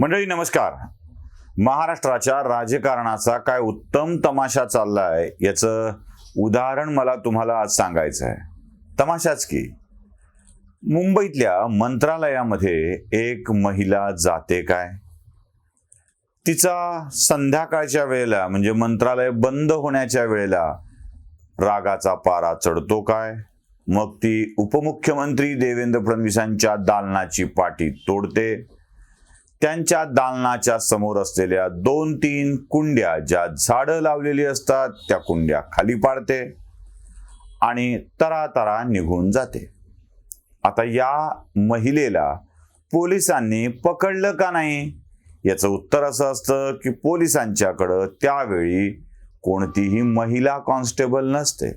मंडळी नमस्कार. महाराष्ट्राच्या राजकारणाचा काय उत्तम तमाशा चाललाय याचं उदाहरण मला तुम्हाला आज सांगायचं आहे. तमाशाच की मुंबईतल्या मंत्रालयामध्ये एक महिला जाते काय? तिचा संध्याकाळच्या वेळेला म्हणजे मंत्रालय बंद होण्याच्या वेळेला रागाचा पारा चढतो काय? मग ती उपमुख्यमंत्री देवेंद्र फडणवीसांच्या दालनाची पाठी तोडते. त्यांच्या दालनाच्या समोर असलेल्या दोन तीन कुंड्या ज्या झाडं लावलेली असतात त्या कुंड्या खाली पाडते आणि तरातरा निघून जाते. आता या महिलेला पोलिसांनी पकडलं का नाही? याचं उत्तर असं असतं की पोलिसांच्याकडं त्यावेळी कोणतीही महिला कॉन्स्टेबल नसते.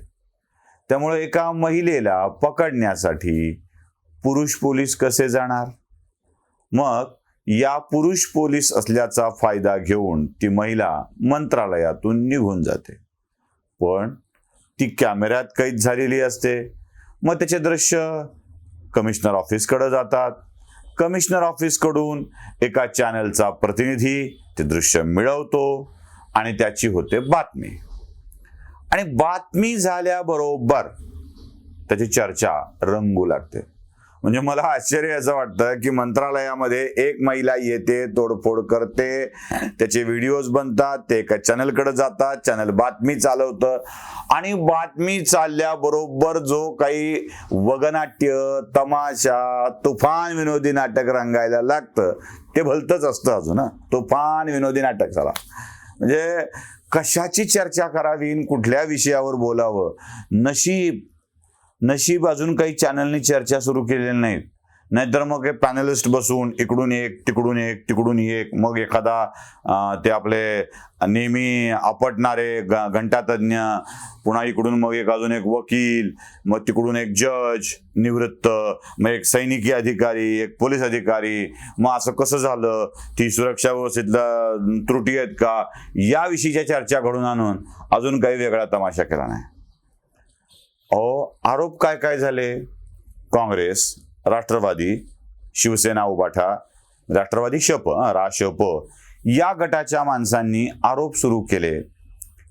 त्यामुळे एका महिलेला पकडण्यासाठी पुरुष पोलीस कसे जाणार? मग या पुरुष पोलीस असल्याचा फायदा घेऊन ती महिला मंत्रालयातून निघून जाते. पण ती कॅमेऱ्यात कैद झालेली असते. मग त्याचे दृश्य कमिशनर ऑफिसकडे जातात. कमिशनर ऑफिसकडून एका चॅनलचा प्रतिनिधी ते दृश्य मिळवतो आणि त्याची होते बातमी. आणि बातमी झाल्याबरोबर त्याची चर्चा रंगू लागते. म्हणजे मला आश्चर्य असं वाटतं की मंत्रालयामध्ये एक महिला येते तोडफोड करते त्याचे व्हिडिओज बनतात ते एका चॅनलकडे जातात चॅनल बातमी चालवतं. आणि बातमी चालल्याबरोबर जो काही वगनाट्य तमाशा तुफान विनोदी नाटक रंगायला लागतं ते भलतंच असतं अजून तुफान विनोदी नाटक झाला म्हणजे कशाची चर्चा करावी आणि कुठल्या विषयावर बोलावं? नशीब नशीब अजून काही चॅनलनी चर्चा सुरू केलेली नाहीत. नाहीतर मग हे पॅनलिस्ट बसून इकडून एक तिकडून एक तिकडून एक मग एखादा ते आपले नेहमी आपटणारे ग घंटातज्ञ पुन्हा इकडून मग एक अजून एक वकील मग तिकडून एक जज निवृत्त मग एक सैनिकी अधिकारी एक पोलीस अधिकारी. मग असं कसं झालं? ती सुरक्षा व्यवस्थेतल्या त्रुटी आहेत का? याविषयीच्या चर्चा घडून आणून अजून काही वेगळा तमाशा केला नाही. अहो आरोप काय काय झाले? काँग्रेस राष्ट्रवादी शिवसेना उभाठा राष्ट्रवादी शप रा राशप या गटाच्या माणसांनी आरोप सुरू केले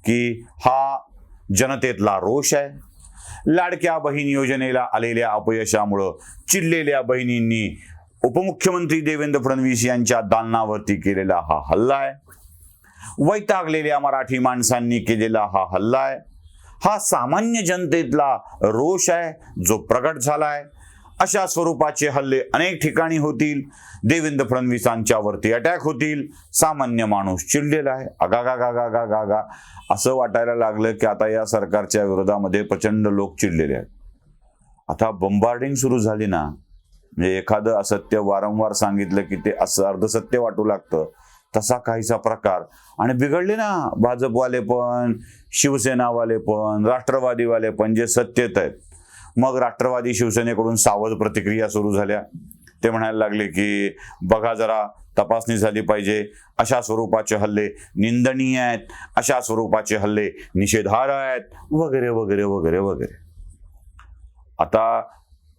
की हा जनतेतला रोष आहे. लाडक्या बहीण योजनेला आलेल्या अपयशामुळं चिडलेल्या बहिणींनी उपमुख्यमंत्री देवेंद्र फडणवीस यांच्या दालनावरती केलेला हा हल्ला आहे. वैतागलेल्या मराठी माणसांनी केलेला हा हल्ला आहे. हा सामान्य जनतेतला रोष आहे जो प्रगट झालाय. अशा स्वरूपाचे हल्ले अनेक ठिकाणी होतील. देवेंद्र फडणवीसांच्यावरती अटॅक होतील. सामान्य माणूस चिडलेला आहे. अगा गा गा गा गा गा गा असं वाटायला लागलं की आता या सरकारच्या विरोधामध्ये प्रचंड लोक चिडलेले आहेत. आता बंबार्डिंग सुरू झाली ना म्हणजे एखादं असत्य वारंवार सांगितलं की ते असं अर्धसत्य वाटू लागतं. तसा काहीसा प्रकार. आणि बिघडले ना भाजपवाले पण शिवसेनावाले पण राष्ट्रवादीवाले पण जे सत्तेत आहेत. मग राष्ट्रवादी शिवसेनेकडून सावध प्रतिक्रिया सुरू झाल्या. ते म्हणायला लागले की बघा जरा तपासणी झाली पाहिजे. अशा स्वरूपाचे हल्ले निंदनीय आहेत. अशा स्वरूपाचे हल्ले निषेधार्ह आहेत. वगैरे वगैरे वगैरे वगैरे. आता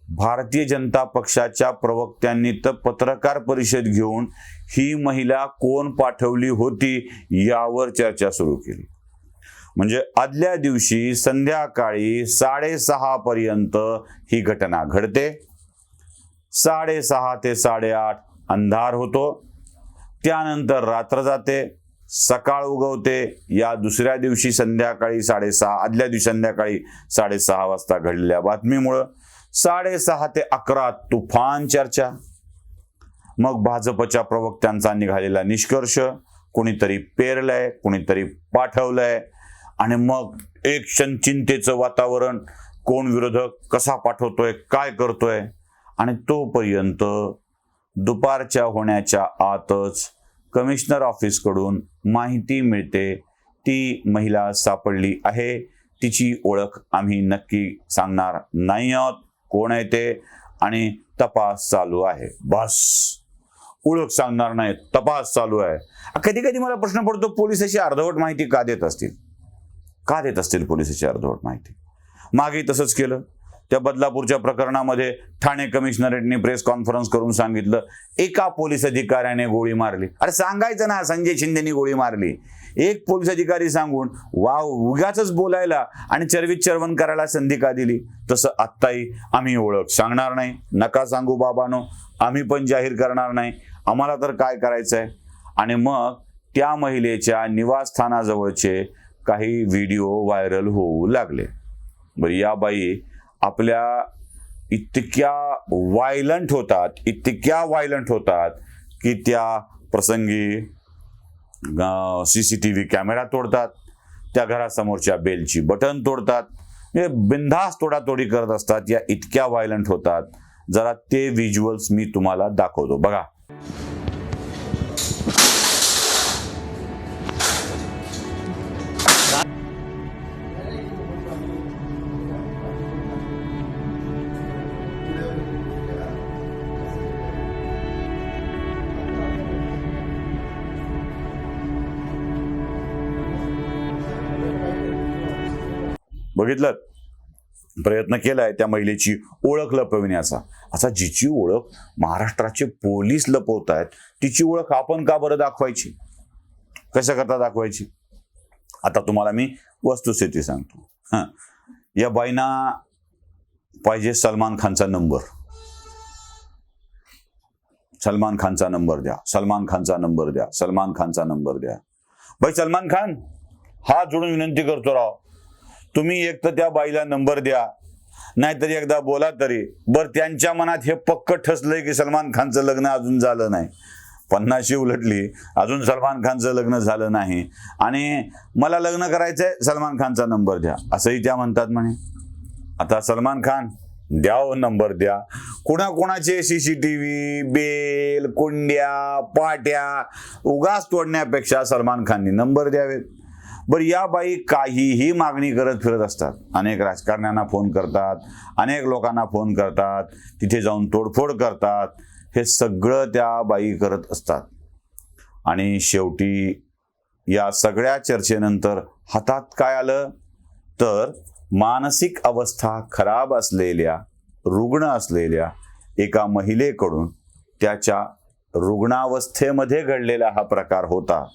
भारतीय जनता पक्षाच्या प्रवक्त्यांनी तर पत्रकार परिषद घेऊन ही महिला कोण पाठवली होती यावर चर्चा सुरू केली. म्हणजे आदल्या दिवशी संध्याकाळी साडेसहा पर्यंत ही घटना घडते. साडेसहा ते साडेआठ अंधार होतो. त्यानंतर रात्र जाते सकाळ उगवते. या दुसऱ्या दिवशी संध्याकाळी साडेसहा आदल्या दिवशी संध्याकाळी साडेसहा वाजता घडलेल्या बातमीमुळं साडेसहा ते अकरा तुफान चर्चा. मग भाजपच्या प्रवक्त्यांचा निघालेला निष्कर्ष कोणीतरी पेरलंय कोणीतरी पाठवलंय. आणि मग एक क्षण चिंतेचं वातावरण कोण विरोधक कसा पाठवतोय काय करतोय. आणि तोपर्यंत दुपारच्या होण्याच्या आतच कमिशनर ऑफिसकडून माहिती मिळते. ती महिला सापडली आहे. तिची ओळख आम्ही नक्की सांगणार नाही आहोत. कोण आहे ते? आणि तपास चालू आहे. बस. ओळख सांगणार नाही. तपास चालू आहे. कधी कधी मला प्रश्न पडतो पोलीस अशी अर्धवट माहिती का देत असतील? का देत असतील पोलिसाची अर्धवट माहिती? मागे तसंच केलं. त्या बदलापूरच्या प्रकरणामध्ये ठाणे कमिशनरेटने प्रेस कॉन्फरन्स करून सांगितलं एका पोलीस अधिकाऱ्याने गोळी मारली. अरे सांगायचं ना संजय शिंदेनी गोळी मारली. एक पोलीस अधिकारी सांगून वाव उगाच बोलायला आणि चरवीत चरवण करायला संधी का दिली? तसं आत्ताही आम्ही ओळख सांगणार नाही. नका सांगू बाबानो आम्ही पण जाहीर करणार नाही. आम्हाला तर काय करायचं आहे आणि मग त्या महिलेच्या निवासस्थानाजवळचे काही व्हिडिओ व्हायरल होऊ लागले. बरं या बाई आपल्या इतक्या वायलंट होतात इतक्या वायलंट होतात की त्या प्रसंगी C C T V camera तोडतात त्या घरासमोरच्या बेलची बटन तोडतात हे बिंधास तोडातोडी करत असतात या इतक्या व्हायलंट होतात. जरा ते व्हिज्युअल्स मी तुम्हाला दाखवतो. बघा. बघितलं? प्रयत्न केलाय त्या महिलेची ओळख लपविण्याचा. असा जिची ओळख महाराष्ट्राचे पोलीस लपवत आहेत तिची ओळख आपण का बरं दाखवायची? कशा करता दाखवायची? आता तुम्हाला मी वस्तुस्थिती सांगतो. हं. या बाईना पाहिजे सलमान खानचा नंबर. सलमान खानचा नंबर द्या. सलमान खानचा नंबर द्या. सलमान खानचा नंबर द्या. बाई सलमान खान हा जोडून विनंती करतो राव. तुम्ही एक तर त्या बाईला नंबर द्या नाहीतरी एकदा बोला तरी. बर त्यांच्या मनात हे पक्क ठसलंय की सलमान खानचं लग्न अजून झालं नाही. पन्नाशी उलटली अजून सलमान खानचं लग्न झालं नाही. आणि मला लग्न करायचंय सलमान खानचा नंबर द्या. असंही त्या म्हणतात म्हणे. आता सलमान खान द्या नंबर द्या. कुणाकुणाचे व्ही बेल कुंड्या पाट्या उगाच तोडण्यापेक्षा सलमान खाननी नंबर द्यावेत. बरं या बाई काहीही मागणी करत फिरत असतात. अनेक राजकारण्यांना फोन करतात अनेक लोकांना फोन करतात तिथे जाऊन तोडफोड करतात. हे सगळं त्या बाई करत असतात. आणि शेवटी या सगळ्या चर्चेनंतर हातात काय आलं? तर मानसिक अवस्था खराब असलेल्या रुग्ण असलेल्या एका महिलेकडून त्याच्या रुग्णावस्थेमध्ये घडलेला हा प्रकार होता.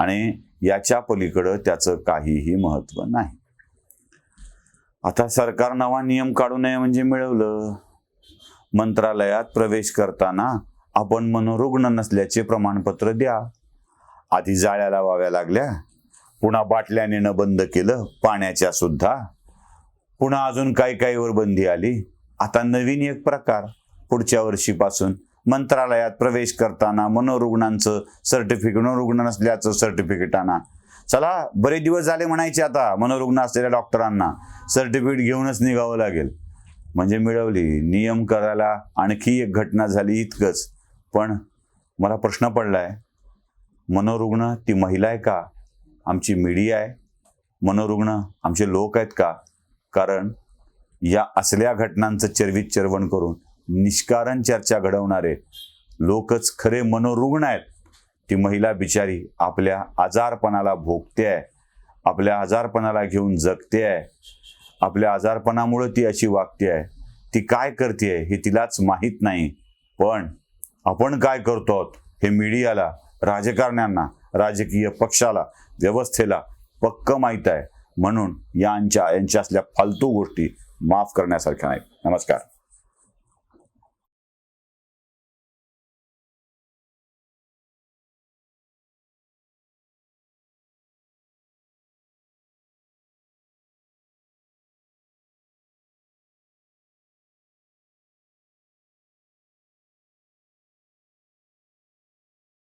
आणि याच्या पलीकडं त्याचं काहीही महत्त्व नाही. आता सरकार नवा नियम काढू नये म्हणजे मिळवलं. मंत्रालयात प्रवेश करताना आपण मनोरुग्ण नसल्याचे प्रमाणपत्र द्या. आधी जाळ्या लावाव्या लागल्या. पुन्हा बाटल्या नेणं बंद केलं. पाण्याच्या सुद्धा. पुन्हा अजून काही काहीवर बंदी आली. आता नवीन एक प्रकार पुढच्या वर्षीपासून. मंत्रालयात प्रवेश करताना मनोरुग्णांचं सर्टिफिकेट मनोरुग्ण नसल्याचं सर्टिफिकेट आणा. चला बरे दिवस झाले म्हणायचे आता मनोरुग्ण असलेल्या डॉक्टरांना. सर्टिफिकेट घेऊनच निघावं लागेल. म्हणजे मिळवली नियम करायला आणखी एक घटना झाली इतकंच. पण मला प्रश्न पडलाय मनोरुग्ण ती महिला आहे का? आमची मीडिया आहे. मनोरुग्ण आमचे लोक आहेत का? कारण या असल्या घटनांचं चरवीत चरवण करून निष्कारण चर्चा घडवणारे लोकच खरे मनोरुग्ण आहेत. ती महिला बिचारी आपल्या आजारपणाला भोगते आहे. आपल्या आजारपणाला घेऊन जगते आहे. आपल्या आजारपणामुळं ती अशी वागते आहे. ती काय करते हे तिलाच माहीत नाही. पण आपण काय करतो हे मीडियाला राजकारण्यांना राजकीय पक्षाला व्यवस्थेला पक्क माहीत आहे. म्हणून यांच्या यांच्या असल्या फालतू गोष्टी माफ करण्यासारख्या नाहीत. नमस्कार.